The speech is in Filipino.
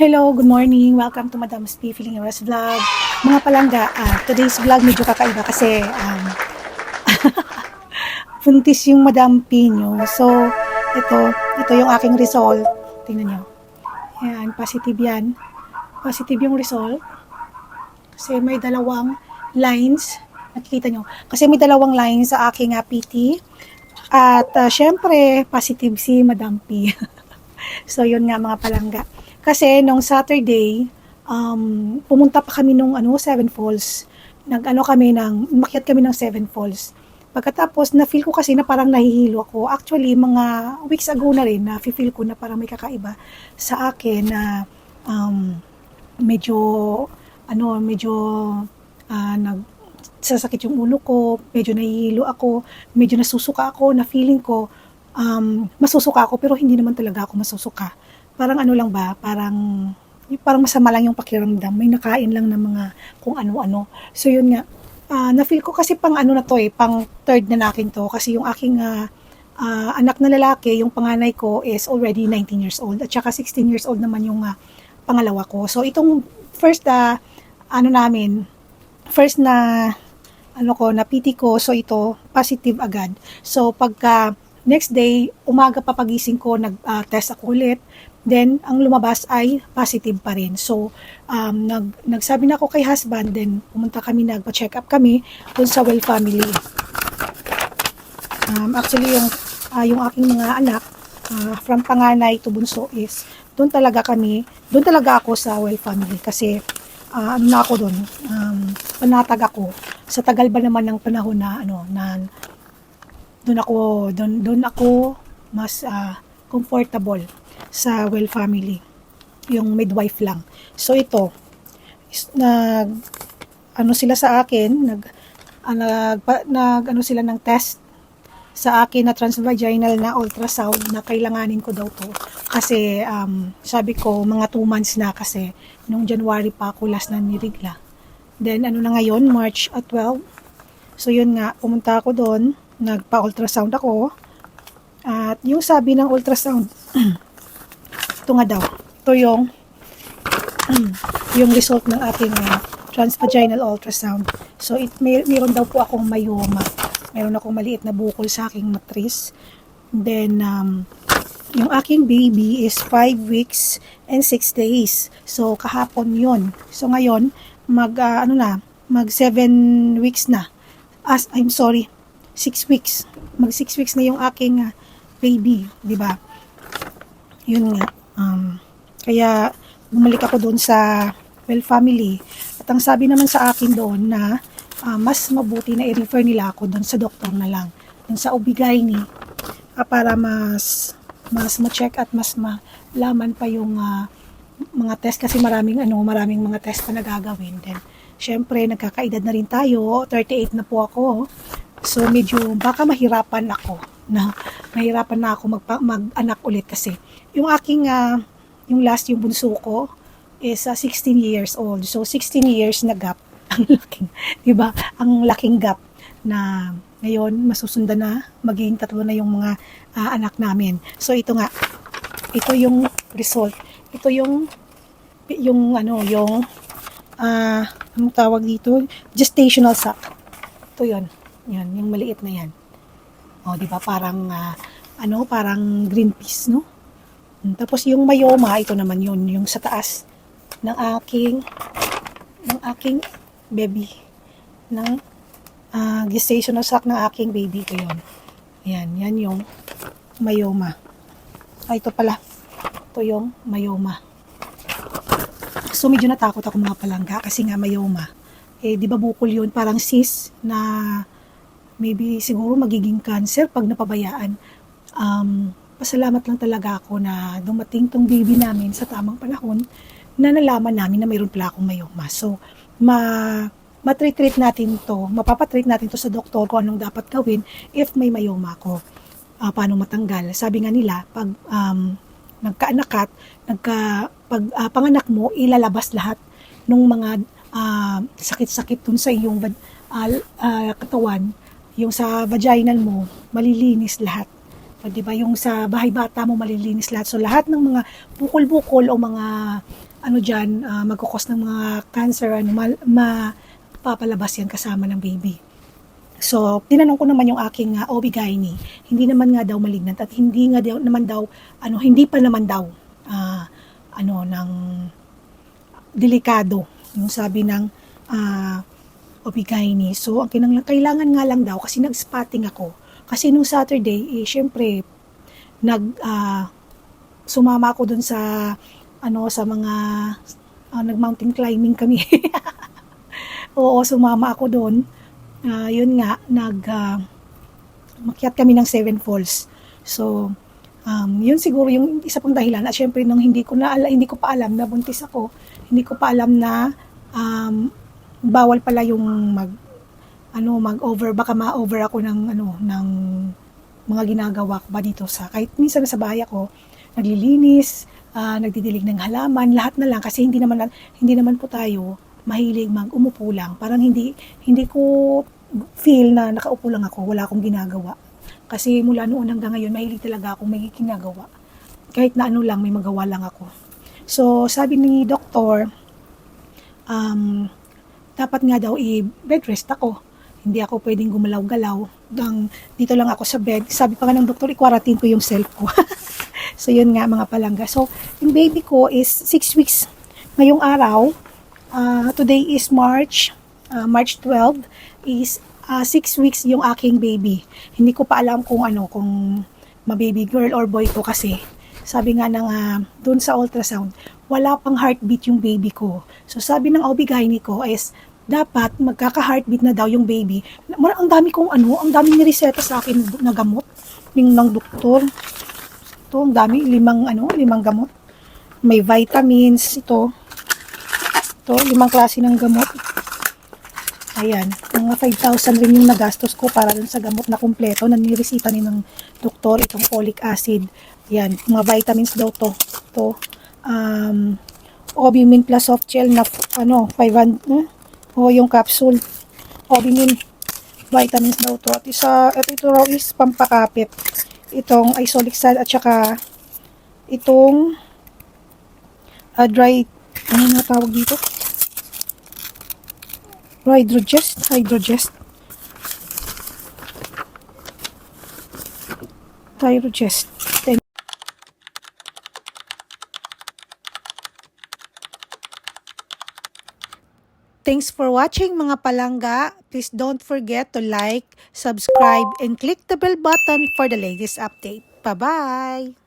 Hello, good morning. Welcome to Madam's P Feeling Rest Vlog. Mga palangga, ah, today's vlog medyo kakaiba kasi um, puntis yung Madam P nyo. So, ito, ito yung aking result. Tingnan nyo. Yan, positive yan. Positive yung result. Kasi may dalawang lines. Nakikita nyo. Kasi may dalawang lines sa aking ah, PT. At ah, syempre, positive si Madam P. so, yun nga mga palangga. Kasi nung Saturday, um, pumunta pa kami nung ano, Seven Falls. Nag-ano kami ng, makyat kami ng Seven Falls. Pagkatapos, na-feel ko kasi na parang nahihilo ako. Actually, mga weeks ago na rin, na-feel ko na parang may kakaiba sa akin na um, medyo, ano, medyo ah, nag, sasakit yung ulo ko, medyo nahihilo ako, medyo nasusuka ako, na feeling ko, um, masusuka ako, pero hindi naman talaga ako masusuka parang ano lang ba, parang yung parang masama lang yung pakiramdam. May nakain lang ng mga kung ano-ano. So yun nga, ah, na-feel ko kasi pang ano na to eh, pang third na nakin to. Kasi yung aking ah, ah, anak na lalaki, yung panganay ko is already 19 years old. At saka 16 years old naman yung ah, pangalawa ko. So itong first ah, ano namin, first na ano ko, na PT ko, so ito, positive agad. So pagka next day, umaga pa pagising ko, nag-test ako ulit. Then, ang lumabas ay positive pa rin. So, um, nag, nagsabi na ako kay husband, then pumunta kami, nagpa-check up kami dun sa Well Family. Um, actually, yung, ah, yung aking mga anak, ah, from panganay to bunso is, doon talaga kami, doon talaga ako sa Well Family kasi ah, ano na ako doon, um, panatag ako. Sa tagal ba naman ng panahon na, ano, na doon ako, doon, doon ako mas ah, comfortable sa well family. Yung midwife lang. So ito, nag, ano sila sa akin, nag, ah, nag, nag, ano sila ng test sa akin na transvaginal na ultrasound na kailanganin ko daw to. Kasi um, sabi ko mga 2 months na kasi nung January pa ako last na nirigla. Then ano na ngayon, March at 12. So yun nga, pumunta ako doon, nagpa-ultrasound ako. At yung sabi ng ultrasound, ito nga daw, ito yung yung result ng ating uh, transvaginal ultrasound. So, it, may, mayroon daw po akong myoma. Meron akong maliit na bukol sa aking matris. Then, um, yung aking baby is 5 weeks and 6 days. So, kahapon yon So, ngayon, mag, ah, ano na, mag 7 weeks na. As, I'm sorry, 6 weeks. Mag 6 weeks na yung aking ah, baby, di ba? Yun nga. Um, kaya, bumalik ako doon sa well family. At ang sabi naman sa akin doon na ah, mas mabuti na i-refer nila ako doon sa doktor na lang. Doon sa OB-GYN ah, para mas mas ma-check at mas malaman pa yung ah, mga test kasi maraming ano, maraming mga test na gagawin. Then, syempre, nagkakaedad na rin tayo. 38 na po ako. So, medyo baka mahirapan ako na mahirapan na ako magpa- mag-anak ulit kasi yung aking ah, yung last yung bunso ko is ah, 16 years old. So 16 years na gap. Ang laking, 'di ba? Ang laking gap na ngayon masusundan na magiging tatlo na yung mga ah, anak namin. So ito nga. Ito yung result. Ito yung yung ano, yung ah anong tawag dito? Gestational sac. Ito 'yon. Yan, yung maliit na 'yan. Oh, 'di ba? Parang ah, ano, parang green peas, no? Tapos yung mayoma, ito naman yun, yung sa taas ng aking ng aking baby ng ah, gestational sac ng aking baby ko yun. Yan, yan yung mayoma. Ah, ito pala. Ito yung mayoma. So medyo natakot ako mga palangga kasi nga mayoma. Eh, di ba bukol yun? Parang cyst na maybe siguro magiging cancer pag napabayaan. Um, pasalamat lang talaga ako na dumating tong baby namin sa tamang panahon na nalaman namin na mayroon pala akong mayoma. So, ma matreat natin to, mapapatreat natin to sa doktor kung anong dapat gawin if may mayoma ako. Ah, paano matanggal? Sabi nga nila, pag um, nagkaanak at nagka, pag ah, panganak mo, ilalabas lahat ng mga ah, sakit-sakit dun sa iyong ah, ah, katawan, yung sa vaginal mo, malilinis lahat. O, di ba? Yung sa bahay bata mo malilinis lahat. So, lahat ng mga bukol-bukol o mga ano dyan, ah, magkukos ng mga cancer, ano, ma- mapapalabas yan kasama ng baby. So, tinanong ko naman yung aking uh, OB-GYN, hindi naman nga daw malignant at hindi nga daw, naman daw, ano, hindi pa naman daw, ah, ano, ng delikado, yung sabi ng ah, OB-GYN. So, ang kinang, kailangan nga lang daw, kasi nag-spotting ako, kasi nung Saturday, eh, syempre, nag, ah, sumama ako dun sa, ano, sa mga, ah, nag-mountain climbing kami. Oo, sumama ako doon. Ah, yun nga, nag, ah, makyat kami ng Seven Falls. So, um, yun siguro yung isa pang dahilan. At syempre, nung hindi ko na hindi ko pa alam na buntis ako, hindi ko pa alam na um, bawal pala yung mag ano mag-over baka ma-over ako ng ano ng mga ginagawa ko ba dito sa kahit minsan sa bahay ako naglilinis, ah, nagdidilig ng halaman, lahat na lang kasi hindi naman hindi naman po tayo mahilig mag-umupo lang. Parang hindi hindi ko feel na nakaupo lang ako, wala akong ginagawa. Kasi mula noon hanggang ngayon, mahilig talaga akong may ginagawa. Kahit na ano lang, may magawa lang ako. So, sabi ni doktor, um, dapat nga daw i-bed rest ako. Hindi ako pwedeng gumalaw-galaw. Dang, dito lang ako sa bed. Sabi pa nga ng doktor, i-quarantine ko yung self ko. so, yun nga mga palangga. So, yung baby ko is 6 weeks. Ngayong araw, ah, today is March, ah, March 12, is 6 weeks yung aking baby. Hindi ko pa alam kung ano, kung ma-baby girl or boy ko kasi sabi nga ng ah, doon sa ultrasound, wala pang heartbeat yung baby ko. So sabi ng OB-GYN ko is dapat magkaka-heartbeat na daw yung baby. Mar- Ang dami kong ano, ang dami nireseta sa akin na gamot ng, ng doktor. Ito, ang dami, limang ano, limang gamot. May vitamins, ito. Ito, limang klase ng gamot. Ayan, mga 5,000 rin yung nagastos ko para dun sa gamot na kumpleto na niresita ni ng doktor, itong folic acid. Ayan, mga vitamins daw to. To, um, Obimin plus soft gel na, ano, 500, eh? o yung capsule. Obimin vitamins daw to. At isa, at ito raw is pampakapit. Itong isolic sal at saka itong uh, dry, ano na tawag dito? Hydrogest, hydrogest. Hydrogest. Thanks for watching mga palangga. Please don't forget to like, subscribe, and click the bell button for the latest update. Bye-bye!